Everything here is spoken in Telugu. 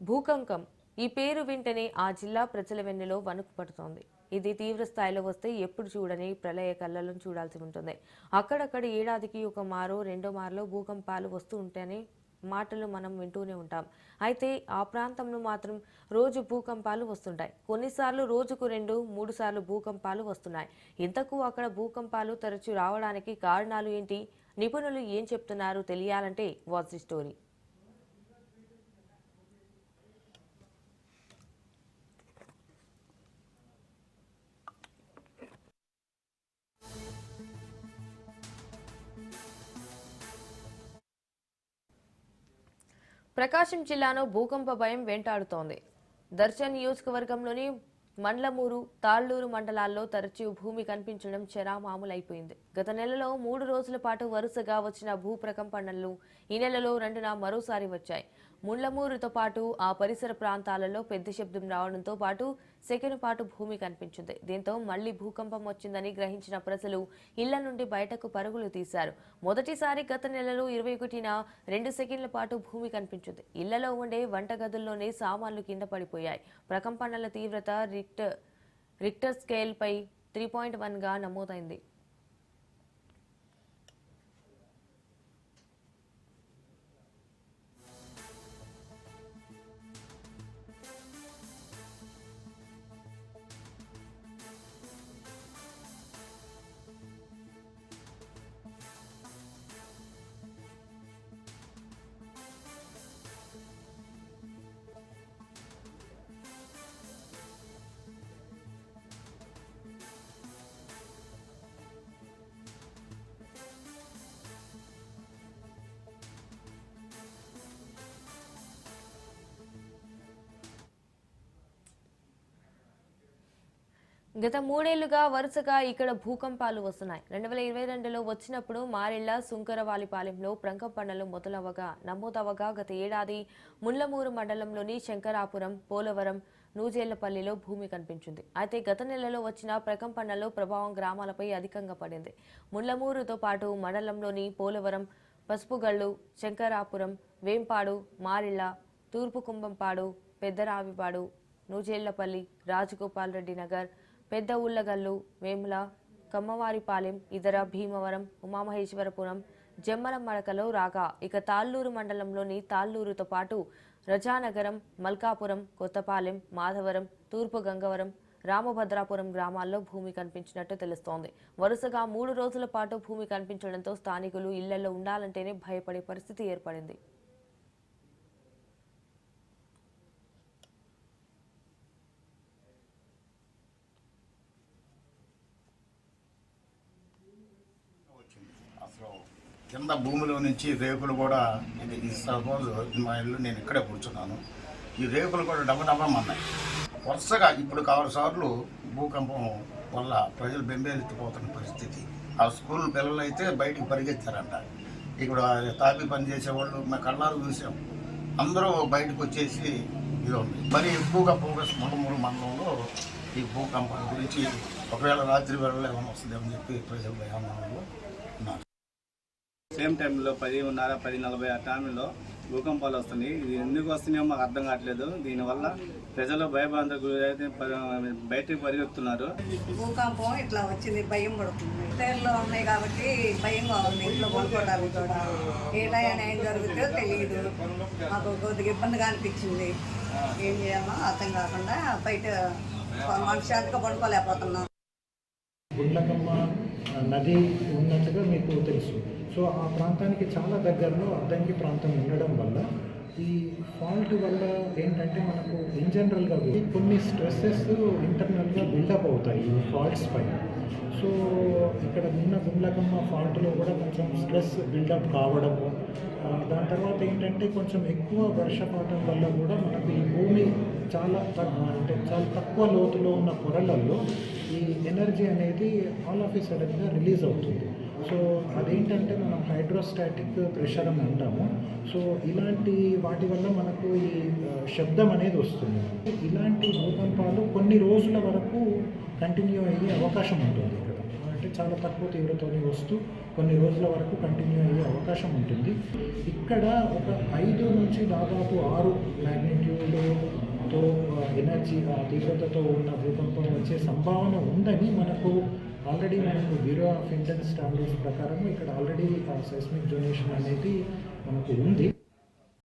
భూకంపం ఈ పేరు వింటనే ఆ జిల్లా ప్రజల వెన్నెలో వణుకు పడుతోంది. ఇది తీవ్ర స్థాయిలో వస్తే ఎప్పుడు చూడని ప్రళయ కళ్ళలను చూడాల్సి ఉంటుంది. అక్కడక్కడ ఏడాదికి ఒక మారో రెండో మారులో భూకంపాలు వస్తూ ఉంటేనే మాటలు మనం వింటూనే ఉంటాం. అయితే ఆ ప్రాంతంలో మాత్రం రోజు భూకంపాలు వస్తుంటాయి. కొన్నిసార్లు రోజుకు రెండు మూడు సార్లు భూకంపాలు వస్తున్నాయి. ఇంతకు అక్కడ భూకంపాలు తరచూ రావడానికి కారణాలు ఏంటి? నిపుణులు ఏం చెప్తున్నారు? తెలియాలంటే వాచ్ ది స్టోరీ. ప్రకాశం జిల్లాను భూకంప భయం వెంటాడుతోంది. దర్శన్ నియోజకవర్గంలోని మండ్లమూరు తాళ్ళూరు మండలాల్లో తరచూ భూమి కనిపించడం చెరామామూలైపోయింది. గత నెలలో మూడు రోజుల పాటు వరుసగా వచ్చిన భూ ప్రకంపనలు ఈ నెలలో రెండున మరోసారి వచ్చాయి. ముండ్లమూరుతో పాటు ఆ పరిసర ప్రాంతాలలో పెద్ద శబ్దం రావడంతో పాటు సెకను పాటు భూమి కనిపించింది. దీంతో మళ్ళీ భూకంపం వచ్చిందని గ్రహించిన ప్రజలు ఇళ్ళ నుండి బయటకు పరుగులు తీశారు. మొదటిసారి గత నెలలో ఇరవై ఒకటిన రెండు సెకండ్ల పాటు భూమి కనిపించింది. ఇళ్ళలో ఉండే వంటగదుల్లోనే సామాన్లు కింద పడిపోయాయి. ప్రకంపనల తీవ్రత రిక్టర్ రిక్టర్ స్కేల్పై త్రీ పాయింట్ వన్గా నమోదైంది. గత మూడేళ్ళుగా వరుసగా ఇక్కడ భూకంపాలు వస్తున్నాయి. రెండు వేల ఇరవై రెండులో వచ్చినప్పుడు మారెళ్ళ సుంకరవాలిపాలెంలో ప్రకంపనలు మొదలవగా నమోదవగా గత ఏడాది ముళ్ళమూరు మండలంలోని శంకరాపురం పోలవరం నూజేళ్ళపల్లిలో భూమి కనిపించింది. అయితే గత నెలలో వచ్చిన ప్రకంపనలో ప్రభావం గ్రామాలపై అధికంగా పడింది. ముళ్ళమూరుతో పాటు మండలంలోని పోలవరం పసుపుగళ్ళు శంకరాపురం వేంపాడు మారిళ్ళ తూర్పు కుంభంపాడు పెద్దరావిపాడు నూజేళ్ళపల్లి రాజగోపాల్ రెడ్డి నగర్ పెద్ద ఉల్లగల్లు వేముల కమ్మవారిపాలెం ఇతర భీమవరం ఉమామహేశ్వరపురం జమ్మల మడకలో రాగా ఇక తాళ్ళూరు మండలంలోని తాళ్ళూరుతో పాటు రజానగరం మల్కాపురం కొత్తపాలెం మాధవరం తూర్పు గంగవరం రామభద్రాపురం గ్రామాల్లో భూమి కనిపించినట్టు తెలుస్తోంది. వరుసగా మూడు రోజుల పాటు భూమి కనిపించడంతో స్థానికులు ఇళ్ళలో ఉండాలంటేనే భయపడే పరిస్థితి ఏర్పడింది వచ్చింది అసలు కింద భూమిలో నుంచి రేకులు కూడా ఇది సపోజ్ మా ఇల్లు నేను ఇక్కడే కూర్చున్నాను. ఈ రేకులు కూడా డబ్బు డబ్బమన్నాయి వరుసగా ఇప్పుడు కావాలి సార్లు భూకంపం వల్ల ప్రజలు బెంబేలెత్తిపోతున్న పరిస్థితి. ఆ స్కూల్ పిల్లలు అయితే బయటికి పరిగెత్తారంట. ఇక్కడ తాపి పని చేసేవాళ్ళు మా కళ్ళారు చూసాం అందరూ బయటకు వచ్చేసి ఇది ఉంది. మరి ఎక్కువగా ఫోకస్ మూడు మండలంలో ఈ భూకంపం గురించి ఒకవేళ రాత్రి వేళలో ఏమైనా వస్తుందేమని చెప్పి ప్రజలు భయాందోళనలో ఉన్నారు. సేమ్ టైంలో పదిన్నర పది నలభై ఆ టైంలో భూకంపాలు వస్తున్నాయి. ఇది ఎందుకు వస్తున్నాయో మాకు అర్థం కావట్లేదు. దీనివల్ల ప్రజలు భయభ్రాంతకు గురైతే బయటకు పరిగెత్తున్నారు. భూకంపం ఇట్లా వచ్చింది భయం పడుతుంది. తేరులో ఉన్నాయి కాబట్టి భయంగా ఉంది ఇంట్లో కొనుక్కోవడానికి కూడా. ఏ టైం ఏం జరుగుతుందో తెలియదు మాకు కొద్దిగా ఇబ్బందిగా అనిపించింది. ఏం చేయాలో అర్థం కాకుండా బయట మనశాంతిగా పడుకోలేకపోతున్నాం. గుండ్లకమ్మ నది ఉన్నట్టుగా మీకు తెలుసు. సో ఆ ప్రాంతానికి చాలా దగ్గరలో అద్దంకి ప్రాంతం ఉండడం వల్ల ఈ ఫాల్ట్ వల్ల ఏంటంటే మనకు ఇన్ జనరల్గా కొన్ని స్ట్రెస్సెస్ ఇంటర్నల్గా బిల్డప్ అవుతాయి ఈ ఫాల్ట్స్ పైన. సో ఇక్కడ ఉన్న గుండ్లకమ్మ ఫాల్ట్లో కూడా కొంచెం స్ట్రెస్ బిల్డప్ కావడము. దాని తర్వాత ఏంటంటే కొంచెం ఎక్కువ వర్షపాతం వల్ల కూడా మనకు ఈ భూమి చాలా తక్కువ అంటే చాలా తక్కువ లోతులో ఉన్న పొరలలో ఈ ఎనర్జీ అనేది ఆల్ ఆఫ్ ఈ సడన్గా రిలీజ్ అవుతుంది. సో అదేంటంటే మనం హైడ్రోస్టాటిక్ ప్రెషర్ అని అంటాము. సో ఇలాంటి వాటి వల్ల మనకు ఈ శబ్దం అనేది వస్తుంది. ఇలాంటి భూకంపాలు కొన్ని రోజుల వరకు కంటిన్యూ అయ్యే అవకాశం ఉంటుంది ఇక్కడ. అంటే చాలా తక్కువ తీవ్రతోనే వస్తూ కొన్ని రోజుల వరకు కంటిన్యూ అయ్యే అవకాశం ఉంటుంది. ఇక్కడ ఒక ఐదు నుంచి దాదాపు ఆరు మ్యాగ్నిట్యూడ్తో ఎనర్జీ ఆ తీవ్రతతో ఉన్న భూకంపం వచ్చే సంభావన ఉందని మనకు ఆల్రెడీ మనకు బ్యూరో ఆఫ్ ఇంటెన్స్ స్టాండర్డ్స్ ప్రకారం ఇక్కడ ఆల్రెడీ సైస్మిక్ జొనేషన్ అనేది మనకు ఉంది.